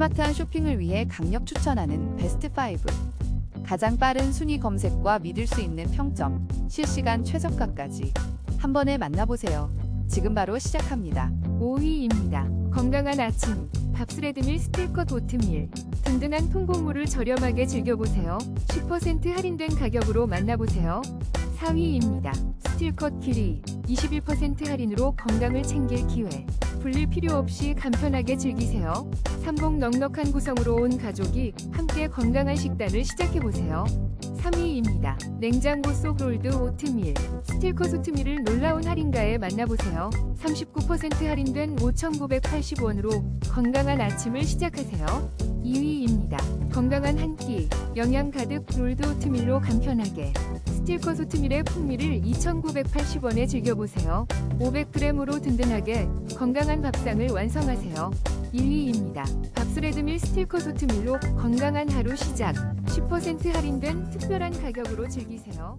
스마트한 쇼핑을 위해 강력 추천하는 베스트 5. 가장 빠른 순위 검색과 믿을 수 있는 평점, 실시간 최저가까지 한 번에 만나보세요. 지금 바로 시작합니다. 5위입니다. 건강한 아침, 밥스레드밀 스틸컷 오트밀. 든든한 통곡물을 저렴하게 즐겨보세요. 10% 할인된 가격으로 만나보세요. 4위입니다. 스틸컷 키리. 21% 할인으로 건강을 챙길 기회. 불릴 필요 없이 간편하게 즐기세요. 삼복 넉넉한 구성으로 온 가족이 함께 건강한 식단을 시작해보세요. 3위입니다. 냉장고 속 롤드 오트밀. 스틸컷 오트밀을 놀라운 할인가에 만나보세요. 39% 할인된 5,980원으로 건강한 아침을 시작하세요. 2위입니다. 건강한 한 끼, 영양 가득 롤드 오트밀로 간편하게. 스틸컷 오트밀의 풍미를 2,980원에 즐겨보세요. 500g으로 든든하게 건강한 밥상을 완성하세요. 1위입니다. 밥스레드밀 스틸컷 오트밀로 건강한 하루 시작. 10% 할인된 특별한 가격으로 즐기세요.